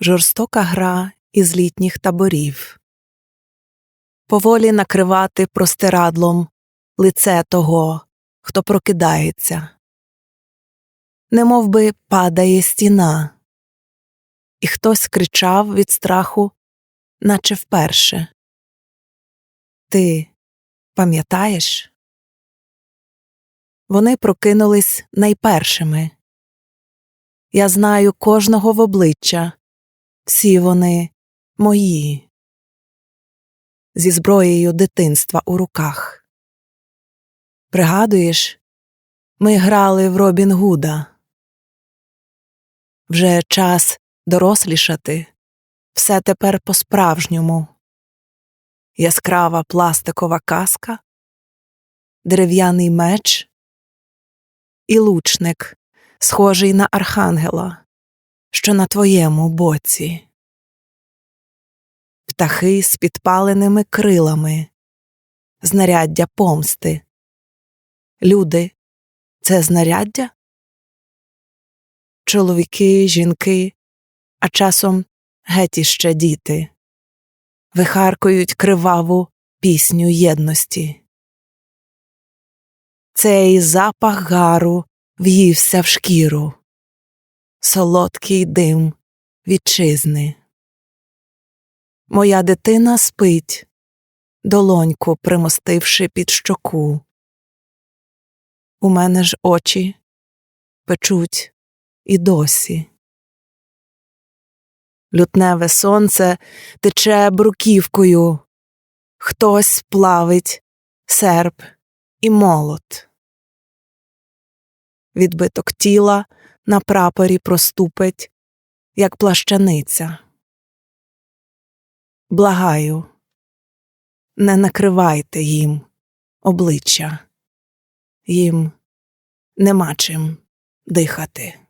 жорстока гра із літніх таборів, поволі накривати простирадлом лице того, хто прокидається, немов би падає стіна, і хтось кричав від страху, наче вперше. Ти пам'ятаєш? Вони прокинулись найпершими. Я знаю кожного в обличчя, всі вони мої, зі зброєю дитинства у руках. Пригадуєш, ми грали в Робін Гуда. Вже час дорослішати, все тепер по-справжньому. Яскрава пластикова каска, дерев'яний меч і лучник, схожий на архангела, що на твоєму боці. Птахи з підпаленими крилами, знаряддя помсти. Люди це знаряддя? Чоловіки, жінки, а часом геть іще діти вихаркують криваву пісню єдності. Цей запах гару в'ївся в шкіру, солодкий дим вітчизни. Моя дитина спить, долоньку примостивши під щоку. У мене ж очі печуть і досі. Лютневе сонце тече бруківкою, хтось плавить серп і молот. Відбиток тіла на прапорі проступить, як плащаниця. Благаю, не накривайте їм обличчя, їм нема чим дихати.